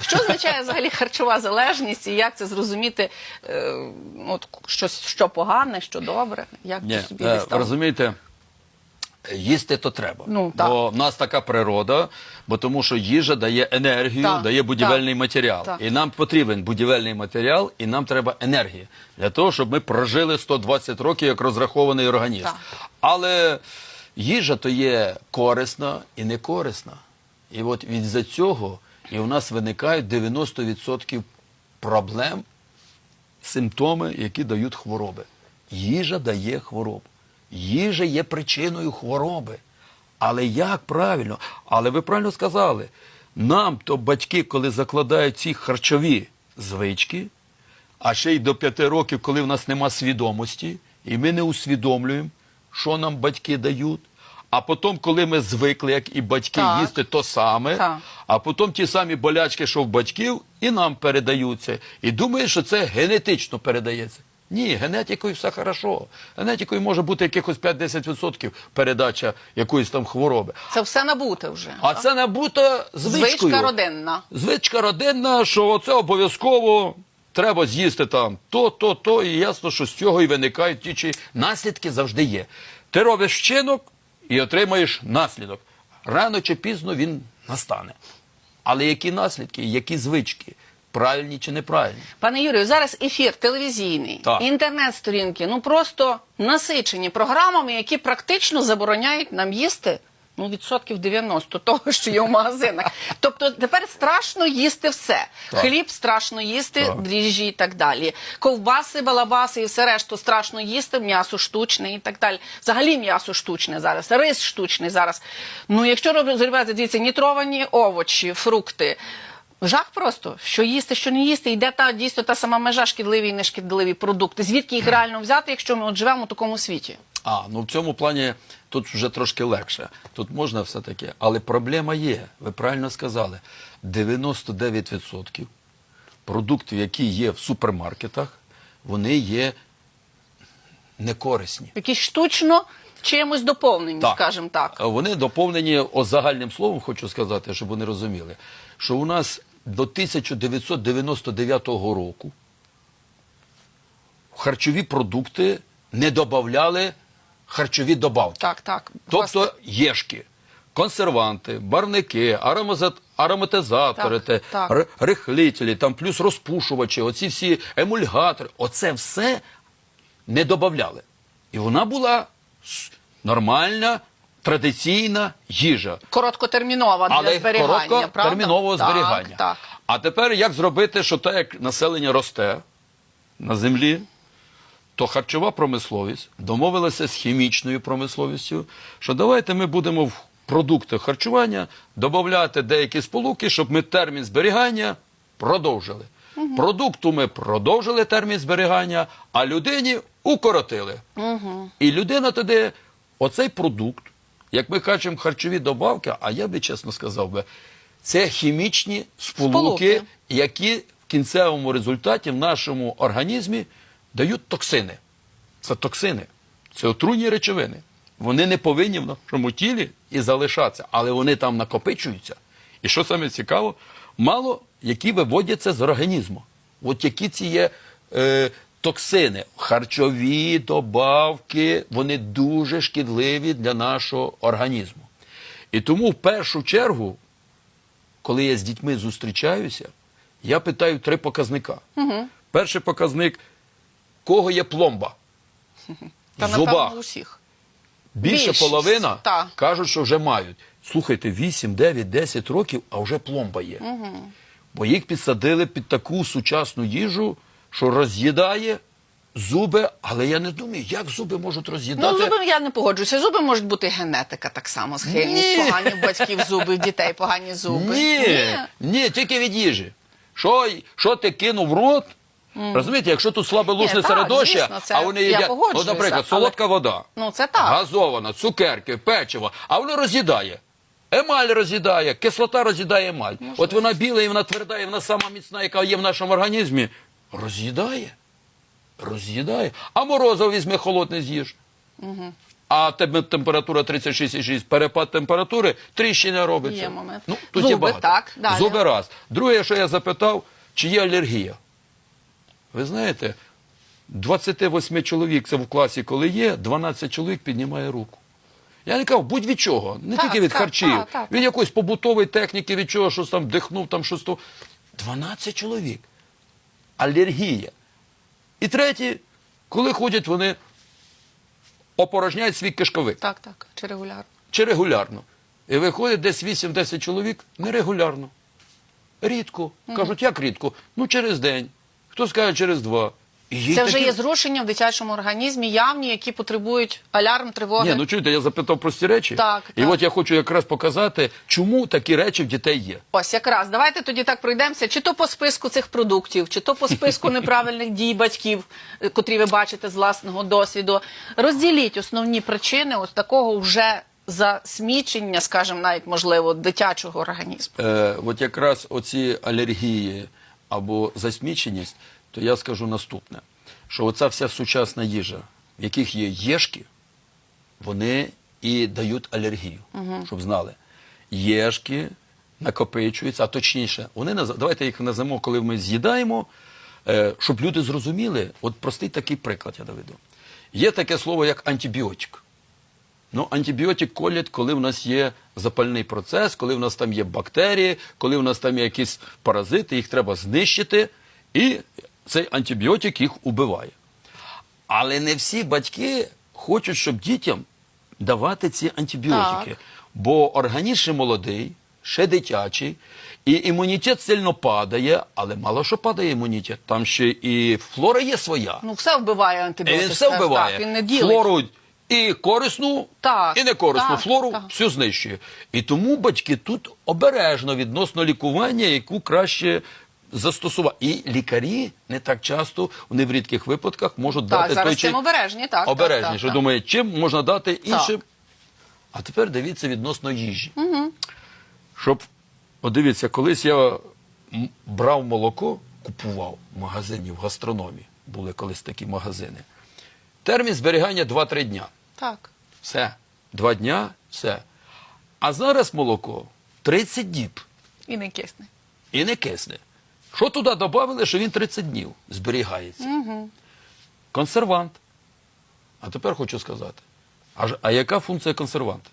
Що означає взагалі харчова залежність і як це зрозуміти? е, От щось що погане, що добре? Як Ні, собі е, розумієте, їсти то треба. Ну, так. Бо в нас така природа, бо тому що їжа дає енергію, Так, дає будівельний так, матеріал. так. І нам потрібен будівельний матеріал, і нам треба енергія для того, щоб ми прожили 120 років як розрахований організм. Так. Але їжа то є корисна і не корисна. І от від за цього і у нас виникають 90% проблем симптоми, які дають хвороби. Їжа дає хворобу. Їжа є причиною хвороби. Але як правильно? Але ви правильно сказали, нам то батьки, коли закладають ці харчові звички, а ще й до п'яти років, коли в нас нема свідомості, і ми не усвідомлюємо, що нам батьки дають. А потім, коли ми звикли, як і батьки, Так. їсти то саме, Так. А потім ті самі болячки, що в батьків, і нам передаються. І думає, що це генетично передається. Ні, генетикою все хорошо. Генетикою може бути якихось 5-10% передача якоїсь там хвороби. Це все набуте вже. А це набуто звичкою. Звичка родинна. Звичка родинна, що оце обов'язково треба з'їсти там то, то, то, і ясно, що з цього і виникають ті чи наслідки завжди є. Ти робиш вчинок і отримаєш наслідок. Рано чи пізно він настане. Але які наслідки, які звички, правильні чи неправильні? Пане Юрію, зараз ефір телевізійний, інтернет-сторінки, ну просто насичені програмами, які практично забороняють нам їсти. Ну, відсотків 90 того, що є в магазинах. Тобто тепер страшно їсти все. Так. Хліб страшно їсти, Так. дріжджі і так далі. Ковбаси, балабаси і все решту страшно їсти, м'ясо штучне і так далі. Взагалі м'ясо штучне зараз, рис штучний зараз. Ну, якщо розривати, дивіться, нітровані овочі, фрукти. Жах просто, що їсти, що не їсти, йде та дійсно та сама межа шкідливі і нешкідливі продукти. Звідки їх реально взяти, якщо ми от живемо у такому світі? А, ну в цьому плані тут вже трошки легше. Тут можна все таки. Але проблема є. Ви правильно сказали. 99% продуктів, які є в супермаркетах, вони є некорисні. Якісь штучно чимось доповнені, скажімо так. Вони доповнені о, загальним словом, хочу сказати, щоб вони розуміли, що у нас до 1999 року харчові продукти не додавали харчові добавки. Так, так. Тобто єшки, консерванти, барвники, аромазат, ароматизатори, Так, те, так. рихлителі, там плюс розпушувачі, оці всі емульгатори, оце все не додавали. І вона була нормальна, традиційна їжа. Короткотермінова для Але зберігання, правда? короткотермінового Так, зберігання. Так. А тепер як зробити, що так як населення росте на землі, то харчова промисловість домовилася з хімічною промисловістю, що давайте ми будемо в продуктах харчування додати деякі сполуки, щоб ми термін зберігання продовжили. Продукту ми продовжили термін зберігання, а людині укоротили. І людина тоді, оцей продукт, як ми кажемо, харчові добавки, а я би чесно сказав би, це хімічні сполуки, Сполуки. які в кінцевому результаті в нашому організмі дають токсини. Це токсини, це отруйні речовини. Вони не повинні в нашому тілі і залишатися, але вони там накопичуються. І що саме цікаво, мало які виводяться з організму. От які ці є е, токсини, харчові добавки, вони дуже шкідливі для нашого організму. І тому в першу чергу, коли я з дітьми зустрічаюся, я питаю три показника. Угу. Перший показник кого є пломба? Та, в зубах. напевно, у всіх. Більше Більшість, половина так. кажуть, що вже мають. Слухайте, 8, 9, 10 років, а вже пломба є. Бо їх підсадили під таку сучасну їжу, що роз'їдає зуби, але я не думаю, як зуби можуть роз'їдати. Ну, зуби я не погоджуюся. Зуби можуть бути генетика так само, схильність, Ні. погані в батьків зуби, в дітей погані зуби. Ні, ні, тільки від їжі. Що, що ти кинув в рот? Розумієте, якщо тут слаболушне Ні, так, середовище, звісно, це а вони я їдять, погоджуюся, от, наприклад, але- солодка вода, Ну, це так. газована, цукерки, печиво, а воно роз'їдає. Емаль роз'їдає, кислота роз'їдає емаль. От вона біла і вона тверда, і вона сама міцна, яка є в нашому організмі. Роз'їдає. Роз'їдає. А морозиво візьми холодне з'їж. а тебе температура 36,6, перепад температури, тріщина робиться. Є момент. Ну, тут є Зуби, багато. так, далі. Зуби раз. Друге, що я запитав, чи є алергія. Ви знаєте, 28 чоловік це в класі, коли є, 12 чоловік піднімає руку. Я не кажу, будь від чого, не Так, тільки від так, харчів, так, так. від якоїсь побутової техніки, від чого, щось там дихнув, там щось то. 12 чоловік. Алергія. І третє, коли ходять, вони опорожняють свій кишковик. Так, так, чи регулярно. Чи регулярно. І виходить десь 8-10 чоловік нерегулярно. Рідко. Кажуть, як рідко? Ну, через день. Хтось каже, через два. І є Це вже такі- є зрушення в дитячому організмі, явні, які потребують алярм, тривоги. Ні, ну чуєте, я запитав прості речі. Так, і так. от я хочу якраз показати, чому такі речі в дітей є. Ось якраз давайте тоді так пройдемося, чи то по списку цих продуктів, чи то по списку неправильних дій батьків, е, котрі ви бачите з власного досвіду. Розділіть основні причини ось такого вже засмічення, скажімо, навіть можливо, дитячого організму. Е, от якраз оці алергії або засміченість, то я скажу наступне: що оця вся сучасна їжа, в яких є єшки, вони і дають алергію, щоб знали. Єшки накопичуються, а точніше, вони давайте їх назвемо, коли ми з'їдаємо, е, щоб люди зрозуміли, от простий такий приклад я доведу. Є таке слово, як антибіотик. Ну, антибіотик колять, коли в нас є запальний процес, коли в нас там є бактерії, коли в нас там є якісь паразити, їх треба знищити, і цей антибіотик їх убиває. Але не всі батьки хочуть, щоб дітям давати ці антибіотики. Так. Бо організм ще молодий, ще дитячий, і імунітет сильно падає, але мало що падає імунітет. Там ще і флора є своя. Ну, все вбиває антибіотик. він все вбиває. Так, він не ділить. Флору і корисну, Так, і не корисну. так, Флору так. всю знищує. І тому батьки тут обережно відносно лікування, яку краще застосувати. І лікарі не так часто, вони в рідких випадках можуть Так, дати зараз той з цим чи обережні, так. обережні, так, так, що так. думає, чим можна дати. Так. А тепер дивіться відносно їжі. Угу. Щоб, от дивіться, колись я брав молоко, купував в магазині, в гастрономі. Були колись такі магазини. Термін зберігання 2-3 дня. Так. Все. Два дня, все. А зараз молоко 30 діб І не кисне. і не кисне. Що туди додали, що він 30 днів зберігається? Угу. Консервант. А тепер хочу сказати, а, ж- а яка функція консерванта?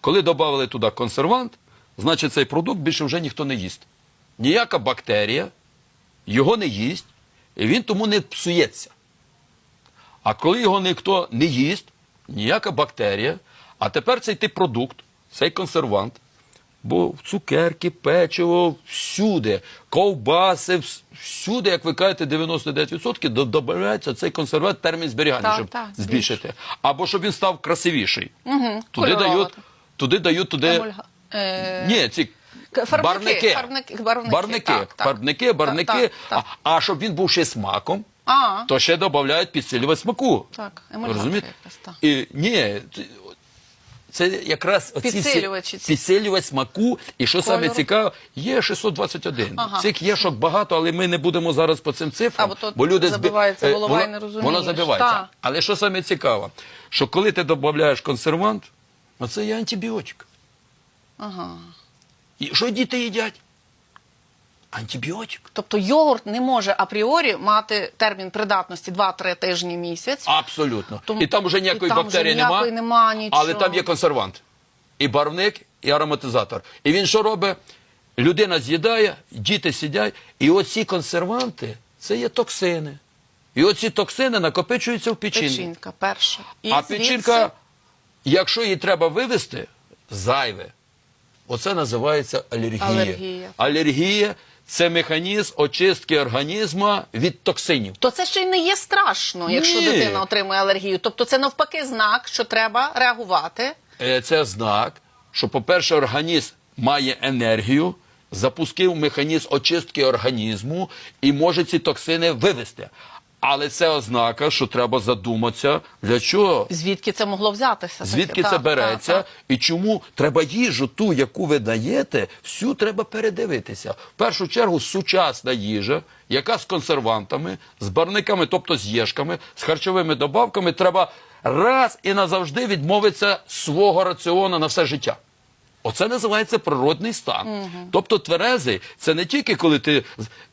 Коли додали туди консервант, значить цей продукт більше вже ніхто не їсть. Ніяка бактерія його не їсть, і він тому не псується. А коли його ніхто не їсть, ніяка бактерія, а тепер цей тип продукт, цей консервант, бо в цукерки, печиво, всюди, ковбаси, всюди, як ви кажете, 99% додається цей консервант термін зберігання, Так, щоб так, збільшити. Або щоб він став красивіший. Угу. Туди дають, туди дають туди. Емульга... Е... Ні, ці фарбники, барвники. фарбники, барвники, барвники, так, так. барвники, барвники. Так, так, так. А, а щоб він був ще смаком, А, то ще додають підсилювач смаку. Так, Розумієте? І, ні, це- якраз оці Підсилювачі ці. підсилювач смаку. І що саме Кольору. цікаво, є 621. Ага. Цих єшок багато, але ми не будемо зараз по цим цифрам. А, бо бо люди забивається е, голова і не розумієш. Воно забивається. Так. Але що саме цікаво, що коли ти додаєш консервант, це є антибіотик. ага. І що діти їдять? Антибіотик. Тобто йогурт не може апріорі мати термін придатності 2-3 тижні місяць. Абсолютно. Тому- і там вже ніякої і там бактерії вже ніякої нема, нема, але там є консервант. І барвник, і ароматизатор. І він що робить? Людина з'їдає, діти сидять, і оці консерванти це є токсини. І оці токсини накопичуються в печінці. Печінка перша. І а звідси- печінка, якщо її треба вивести, зайве. Оце називається алергія. Алергія. Алергія це механізм очистки організму від токсинів. То це ще й не є страшно, якщо Ні. дитина отримує алергію. Тобто це навпаки знак, що треба реагувати. Е, це знак, що, по-перше, організм має енергію, запустив механізм очистки організму і може ці токсини вивести. Але це ознака, що треба задуматися, для чого Звідки це могло взятися? Звідки це береться, так, так. і чому треба їжу, ту, яку ви даєте, всю треба передивитися. В першу чергу сучасна їжа, яка з консервантами, з барниками, тобто з єшками, з харчовими добавками, треба раз і назавжди відмовитися свого раціону на все життя. Оце називається природний стан. Тобто тверезий це не тільки коли ти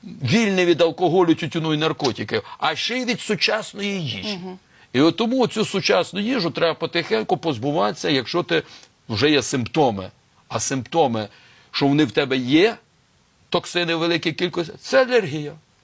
вільний від алкоголю, тютюну і наркотиків, а ще й від сучасної їжі. І от тому цю сучасну їжу треба потихеньку позбуватися, якщо ти вже є симптоми. А симптоми, що вони в тебе є, токсини в великій кількості, це алергія.